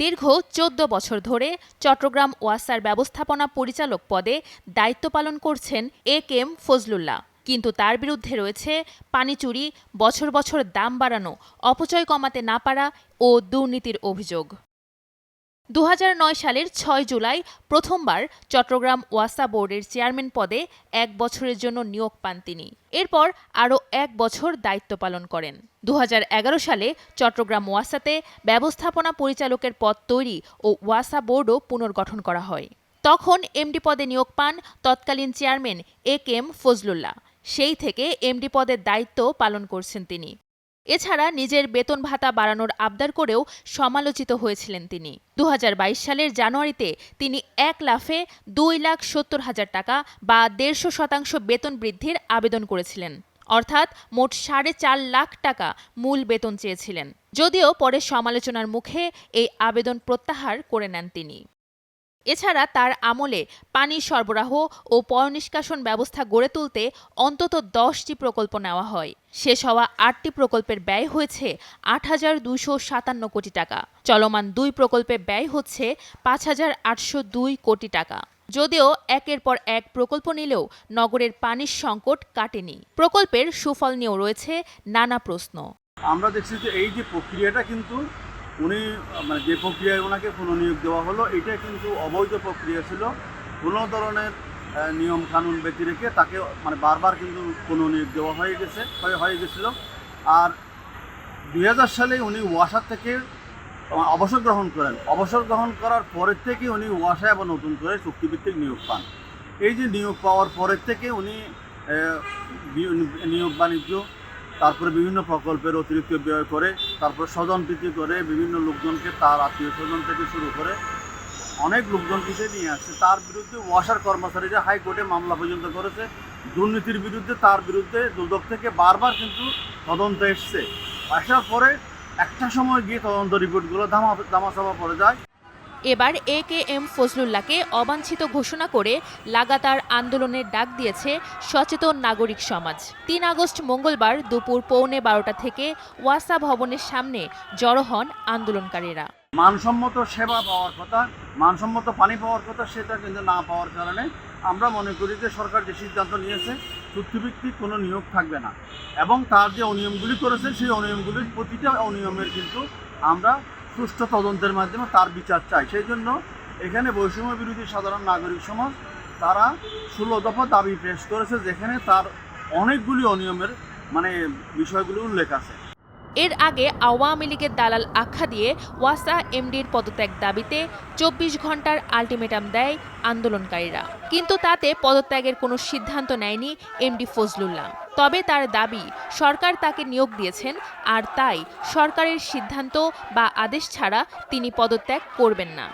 দীর্ঘ চোদ্দ বছর ধরে চট্টগ্রাম ওয়াসার ব্যবস্থাপনা পরিচালক পদে দায়িত্ব পালন করছেন এ কেম ফজলুল্লাহ। কিন্তু তার বিরুদ্ধে রয়েছে পানি চুরি, বছর বছর দাম বাড়ানো, অপচয় কমাতে না পারা ও দুর্নীতির অভিযোগ। দু হাজার নয় সালের ছয় জুলাই প্রথমবার চট্টগ্রাম ওয়াসা বোর্ডের চেয়ারম্যান পদে এক বছরের জন্য নিয়োগ পান তিনি। এরপর আরও এক বছর দায়িত্ব পালন করেন। দুহাজার এগারো সালে চট্টগ্রাম ওয়াসাতে ব্যবস্থাপনা পরিচালকের পদ তৈরি ও ওয়াসা বোর্ডও পুনর্গঠন করা হয়। তখন এমডি পদে নিয়োগ পান তৎকালীন chairman A K M Fazlullah. সেই থেকে এমডি পদের দায়িত্ব পালন করছেন তিনি। এছাড়া নিজের বেতন ভাতা বাড়ানোর আবদার করেও সমালোচিত হয়েছিলেন তিনি। দু হাজার বাইশ সালের জানুয়ারিতে তিনি এক লাফে দুই লাখ সত্তর হাজার টাকা বা দেড়শো শতাংশ বেতন বৃদ্ধির আবেদন করেছিলেন। অর্থাৎ মোট সাড়ে চার লাখ টাকা মূল বেতন চেয়েছিলেন। যদিও পরে সমালোচনার মুখে এই আবেদন প্রত্যাহার করে নেন তিনি। এছাড়া তার আমলে পানি সরবরাহ ও পয়নিষ্কাশন ব্যবস্থা গড়ে তুলতে অন্তত দশটি প্রকল্প নেওয়া হয়। শেষ হওয়া আটটি প্রকল্পের ব্যয় হয়েছে আট হাজার দুশো সাতান্ন কোটি টাকা। চলমান দুই প্রকল্পে ব্যয় হচ্ছে পাঁচ হাজার আটশো দুই কোটি টাকা। যদিও একের পর এক প্রকল্প নিলেও নগরের পানির সংকট কাটেনি। প্রকল্পের সুফল নিয়েও রয়েছে নানা প্রশ্ন। আমরা দেখছি যে এই যে প্রক্রিয়াটা কিন্তু উনি মানে যে প্রক্রিয়ায় ওনাকে পুনঃনিয়োগ দেওয়া হলো, এটা কিন্তু অবৈধ প্রক্রিয়া ছিল। কোনো ধরনের নিয়ম কানুন ব্যতি রেখে তাকে মানে বারবার কিন্তু পুনঃনিয়োগ দেওয়া হয়ে গেছে, হয়ে হয়ে গেছিল। আর দুই হাজার সালে উনি ওয়াসার থেকে অবসর গ্রহণ করেন। অবসর গ্রহণ করার পরের থেকে উনি ওয়াসায় আবার নতুন করে চুক্তিভিত্তিক নিয়োগ পান। এই যে নিয়োগ পাওয়ার পরের থেকে উনি নিয়োগ বাণিজ্য, তারপরে বিভিন্ন প্রকল্পের অতিরিক্ত ব্যয় করে তারপর স্বজন বৃদ্ধি করে বিভিন্ন লোকজনকে তার আত্মীয় স্বজন থেকে শুরু করে অনেক লোকজনকে সে নিয়ে আসছে তার বিরুদ্ধে ওয়াসার কর্মচারীরা হাইকোর্টে মামলা পর্যন্ত করেছে। দুর্নীতির বিরুদ্ধে, তার বিরুদ্ধে দুদক থেকে বারবার কিন্তু তদন্ত এসছে। আসার পরে একটা সময় গিয়ে তদন্ত রিপোর্টগুলো ধামা ধামাচাপা পড়ে যায়। এবার এ কে এম ফজলুল্লাহকে অবাঞ্ছিত ঘোষণা করে লাগাতার আন্দোলনের ডাক দিয়েছে সচেতন নাগরিক সমাজ। তিন আগস্ট মঙ্গলবার দুপুর পৌনে বারোটা থেকে ওয়াসা ভবনের সামনে জড়ো হন আন্দোলনকারীরা। মানসম্মত সেবা পাওয়ার কথা, মানসম্মত পানি পাওয়ার কথা, সেটা কিন্তু না পাওয়ার কারণে আমরা মনে করি যে সরকার যে সিদ্ধান্ত নিয়েছে চুক্তিভিত্তিক কোনো নিয়োগ থাকবে না। এবং তার যে অনিয়মগুলি করেছে, সেই অনিয়মগুলির প্রতিটা অনিয়মের কিন্তু আমরা সুষ্ঠু তদন্তের মাধ্যমে তার বিচার চাই সেই জন্য এখানে বৈষম্য বিরোধী সাধারণ নাগরিক সমাজ, তারা ষোলো দফা দাবি পেশ করেছে যেখানে তার অনেকগুলি অনিয়মের মানে বিষয়গুলি উল্লেখ আছে। এর আগে আওয়ামী লীগের দালাল আখ্যা দিয়ে ওয়াসা এমডির পদত্যাগ দাবিতে চব্বিশ ঘণ্টার আলটিমেটাম দেয় আন্দোলনকারীরা। কিন্তু তাতে পদত্যাগের কোনো সিদ্ধান্ত নেয়নি এমডি ফজলুল্লাহ তবে তার দাবি, সরকার তাকে নিয়োগ দিয়েছেন আর তাই সরকারের সিদ্ধান্ত বা আদেশ ছাড়া তিনি পদত্যাগ করবেন না।